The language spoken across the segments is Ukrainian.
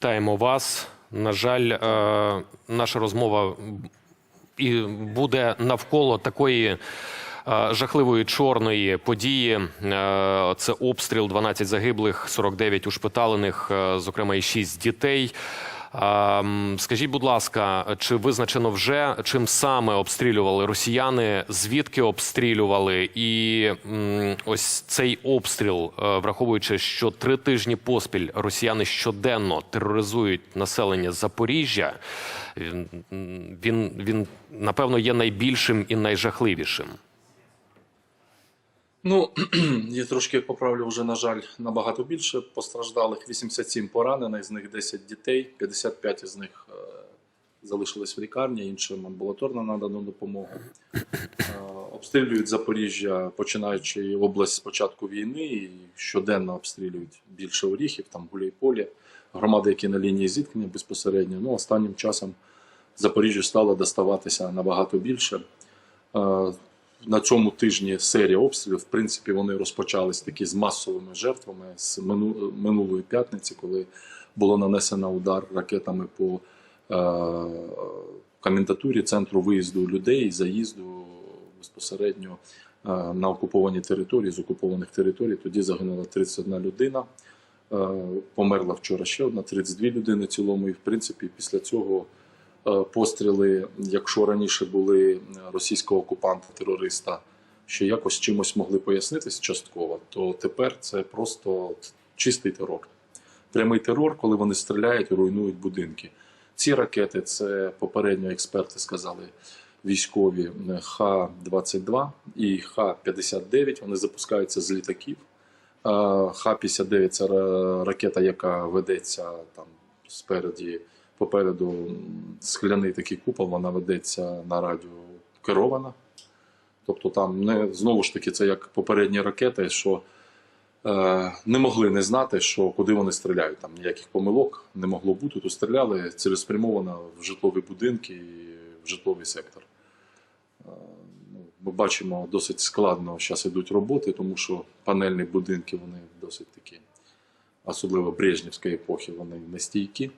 Вітаємо вас. На жаль, е, наша розмова і буде навколо такої е, жахливої чорної події. Е, Це обстріл, 12 загиблих, 49 ушпиталених, зокрема і 6 дітей. Скажіть, будь ласка, чи визначено вже чим саме обстрілювали росіяни? Звідки обстрілювали? І ось цей обстріл, е, враховуючи, що три тижні поспіль росіяни щоденно тероризують населення Запоріжжя, він, він напевно є найбільшим і найжахливішим. Ну, я трошки поправлю вже, на жаль, набагато більше постраждалих. 87 поранених, з них 10 дітей, 55 із них е, залишились в лікарні, іншим амбулаторно надано допомогу. Е, обстрілюють Запоріжжя, починаючи область з початку війни, і щоденно обстрілюють більше оріхів, там Гуляйполі, громади, які на лінії зіткнення безпосередньо. Ну, останнім часом Запоріжжю стало доставатися набагато більше. Е, на цьому тижні серія обстрілів. В принципі, вони розпочались такі з масовими жертвами з мину- минулої п'ятниці, коли було нанесено удар ракетами по е, комендатурі центру виїзду людей заїзду безпосередньо е, на окуповані території з окупованих територій. Тоді загинула 31 людина. Е, Померла вчора ще одна, 32 людини цілому. І в принципі, після цього постріли, якщо раніше були російського окупанта-терориста, що якось чимось могли пояснитись частково, то тепер це просто чистий терор. Прямий терор, коли вони стріляють і руйнують будинки. Ці ракети, це попередньо експерти сказали військові Х-22 і Х-59. Вони запускаються з літаків. Е, Х-59 це ракета, яка ведеться там спереді, попереду скляний такий купол, вона ведеться на радіо керована. Тобто там не знову ж таки це як попередні ракети, що е, не могли не знати, що куди вони стріляють. Там ніяких помилок не могло бути. То стріляли цілеспрямовано в житлові будинки і в житловий сектор. Е, ну, Ми бачимо, досить складно зараз йдуть роботи, тому що панельні будинки вони досить такі, особливо Брежнівської епохи, вони нестійкі.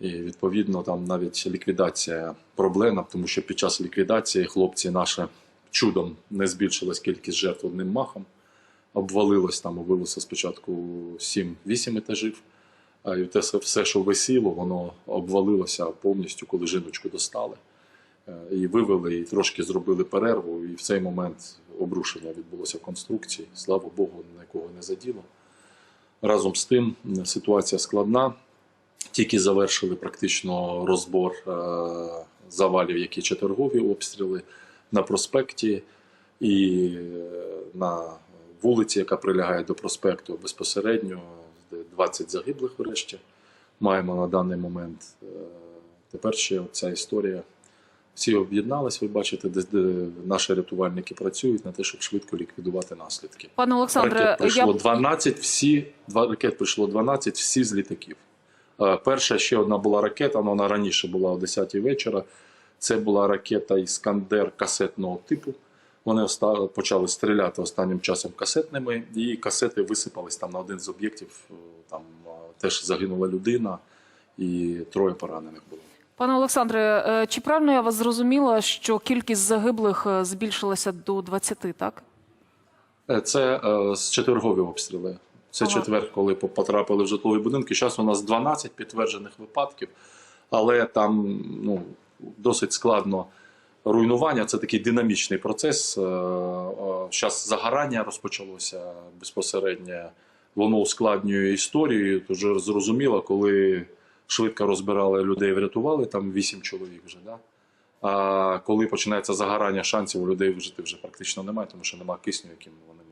І відповідно там навіть ліквідація проблемна, тому що під час ліквідації хлопці наші чудом не збільшилась кількість жертв одним махом. Обвалилось там, вивелося спочатку 7-8 етажів. І те все- все, що висіло, воно обвалилося повністю, коли жіночку достали. Е, І вивели, і трошки зробили перерву. І в цей момент обрушення відбулося в конструкції. Слава Богу, нікого не заділо. Разом з тим ситуація складна. Тільки завершили практично розбор е, завалів, які чергові обстріли на проспекті і е, на вулиці, яка прилягає до проспекту безпосередньо, 20 загиблих врешті. Маємо на даний момент. Е, Тепер ще ця історія. Всі об'єднались, ви бачите, де, де наші рятувальники працюють на те, щоб швидко ліквідувати наслідки. Пане Олександре, Ракет прийшло я 12, всі, два ракет прийшло 12, всі з літаків. Е, Перша ще одна була ракета, але вона раніше була о 10 вечора. Це була ракета Іскандер касетного типу. Вони почали стріляти останнім часом касетними, і касети висипались там на один з об'єктів. е, Там е, теж загинула людина, і троє поранених було. пане Олександре, е, чи правильно я вас зрозуміла, що кількість загиблих е, збільшилася до 20, так? Е, Це е, з четвергові обстріли. Це Ага. четвер, коли потрапили в житлові будинки. Зараз у нас 12 підтверджених випадків, але там ну, досить складно руйнування. Це такий динамічний процес. Зараз загорання розпочалося безпосередньо. Воно ускладнює історію. Тож зрозуміло, коли швидко розбирали людей, врятували там 8 чоловік вже. Да? А коли починається загорання, шансів у людей вижити вже практично немає, тому що немає кисню, яким вони.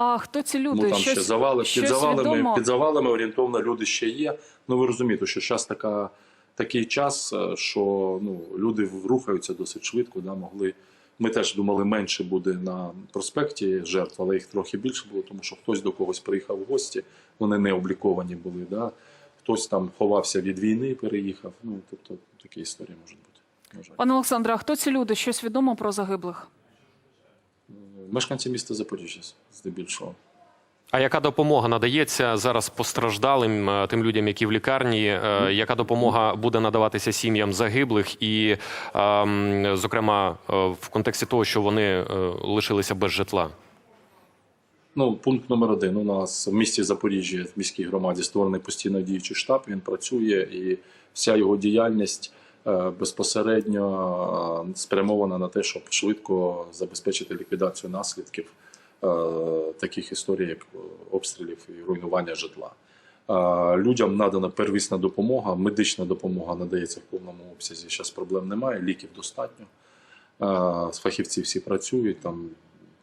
А хто ці люди? Ну там щось, ще завали щось під завалами, відомо? під завалами орієнтовно люди ще є. Ну ви розумієте, що зараз така, такий час, е, що ну, люди рухаються досить швидко. Да, могли. Ми теж думали, менше буде на проспекті жертв, але їх трохи більше було, тому що хтось до когось приїхав в гості, вони не обліковані були. Да? Хтось там ховався від війни, переїхав. Ну тобто такі історії можуть бути. Пане Олександре, а хто ці люди? Щось відомо про загиблих? Мешканці міста Запоріжжя здебільшого. А яка допомога надається зараз постраждалим е, тим людям, які в лікарні? Е, Яка допомога буде надаватися сім'ям загиблих, і, е, зокрема, е, в контексті того, що вони лишилися без житла? Ну, пункт номер один. У нас в місті Запоріжжя, в міській громаді, створений постійно діючий штаб. Він працює і вся його діяльність безпосередньо е, спрямована на те, щоб швидко забезпечити ліквідацію наслідків е, таких історій, як обстрілів і руйнування житла. Е, Людям надана первісна допомога, медична допомога надається в повному обсязі. Зараз проблем немає, ліків достатньо. Е, Фахівці всі працюють там,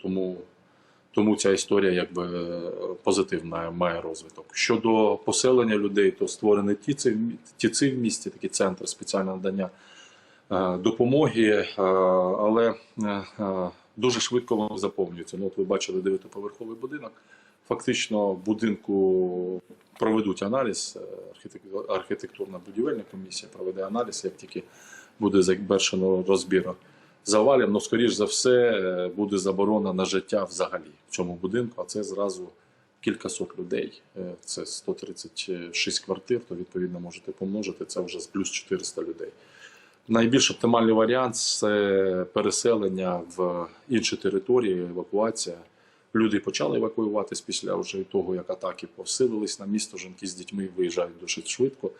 тому тому ця історія якби е, позитивна має розвиток. Щодо поселення людей, то створені ТІЦи, в місті, такі центри спеціального надання е, допомоги, е, але дуже швидко вони заповнюються. Ну, от ви бачили дев'ятиповерховий будинок. Фактично, будинку проведуть аналіз, архітектурна будівельна комісія проведе аналіз, як тільки буде завершено розбір завалів, ну, скоріш за все, е, буде заборона на життя взагалі в цьому будинку, а це зразу кількасот людей. Е, Це 136 квартир, то відповідно можете помножити, це вже плюс 400 людей. Найбільш оптимальний варіант це переселення в інші території, евакуація. Люди почали евакуюватись після вже того, як атаки посилились на місто. Жінки з дітьми виїжджають досить швидко.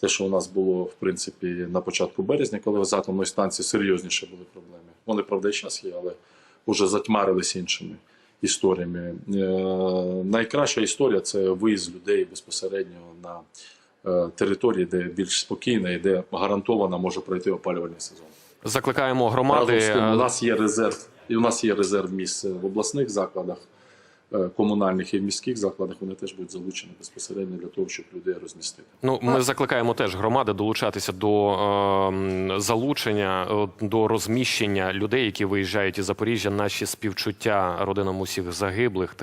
Те, що у нас було в принципі на початку березня, коли з атомної станції серйозніші були проблеми. Вони правда і зараз є, але вже затьмарились іншими історіями. Е, найкраща історія це виїзд людей безпосередньо на е, території, де більш спокійно і де гарантовано може пройти опалювальний сезон. Закликаємо громади. Разом з тим, е, у нас є резерв, і у нас є резерв місць в обласних закладах, комунальних і в міських закладах. Вони теж будуть залучені безпосередньо для того, щоб людей розмістити. Ну, ми закликаємо теж громади долучатися до е, залучення, е, до розміщення людей, які виїжджають із Запоріжжя. Наші співчуття родинам усіх загиблих.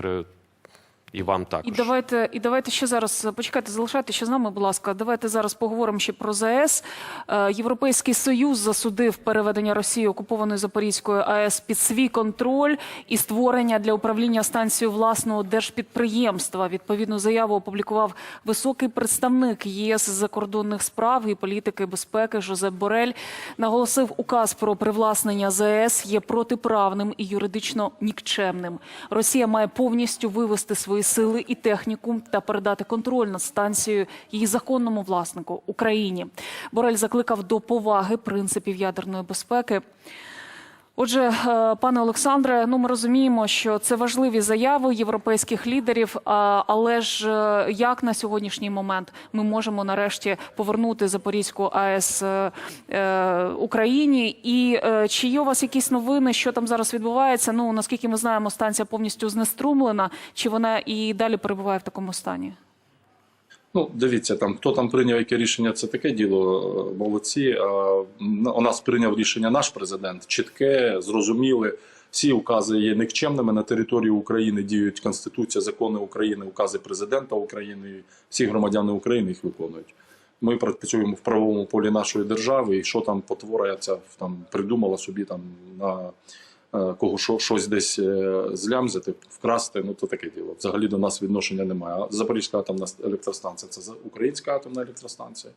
І вам також. І давайте, і давайте ще зараз почекайте, залишайте ще з нами, будь ласка. Давайте зараз поговоримо ще про ЗАЕС. Е, Європейський союз засудив переведення Росії окупованої Запорізької АЕС під свій контроль і створення для управління станцією власного держпідприємства. Відповідну заяву опублікував високий представник ЄС з закордонних справ і політики безпеки Жозеп Борель. Наголосив, указ про привласнення ЗАЕС є протиправним і юридично нікчемним. Росія має повністю вивести свої сили і техніку та передати контроль над станцією її законному власнику Україні. Борель закликав до поваги принципів ядерної безпеки. Отже, е, пане Олександре, ну ми розуміємо, що це важливі заяви європейських лідерів. Але ж е, як на сьогоднішній момент ми можемо нарешті повернути Запорізьку АЕС е, Україні? І чи є у вас якісь новини, що там зараз відбувається? Ну наскільки ми знаємо, станція повністю знеструмлена, чи вона і далі перебуває в такому стані? Ну, дивіться, там хто там прийняв яке рішення, це таке діло. е, Молодці. А у нас прийняв рішення наш президент. Чітке, зрозуміле. Всі укази є никчемними на території України. Діють Конституція, закони України, укази президента України. Всі громадяни України їх виконують. Ми працюємо в правовому полі нашої держави, і що там потвора ця там придумала собі там на кого щось десь е, злямзити, вкрасти, ну то таке діло. Взагалі до нас відношення немає. Запорізька атомна електростанція це українська атомна електростанція.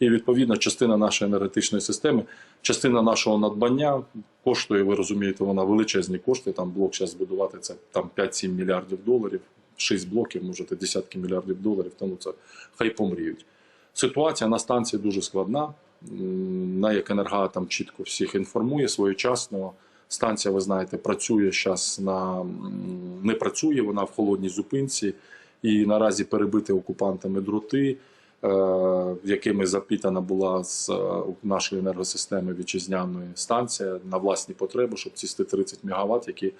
І відповідно частина нашої енергетичної системи, частина нашого надбання коштує, ви розумієте, вона величезні кошти. Там блок зараз збудувати це там 5-7 мільярдів доларів, 6 блоків, можете десятки мільярдів доларів, тому це хай помріють. Ситуація на станції дуже складна. На як енергоатом чітко всіх інформує своєчасно. Станція, ви знаєте, працює зараз на не працює, вона в холодній зупинці, і наразі перебиті окупантами дроти, е, якими запітана була з е, нашої енергосистеми вітчизняної станція на власні потреби, щоб ці 130 МВт, які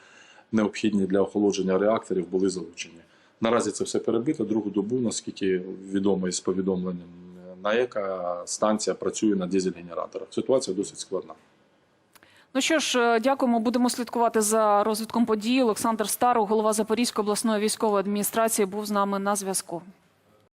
необхідні для охолодження реакторів, були залучені. Наразі це все перебито. Другу добу, наскільки відомо із повідомленням НАЕКа, станція працює на дизель-генераторах. Ситуація досить складна. Ну що ж, е, дякуємо. Будемо слідкувати за розвитком подій. Олександр Стару, голова Запорізької обласної військової адміністрації, був з нами на зв'язку.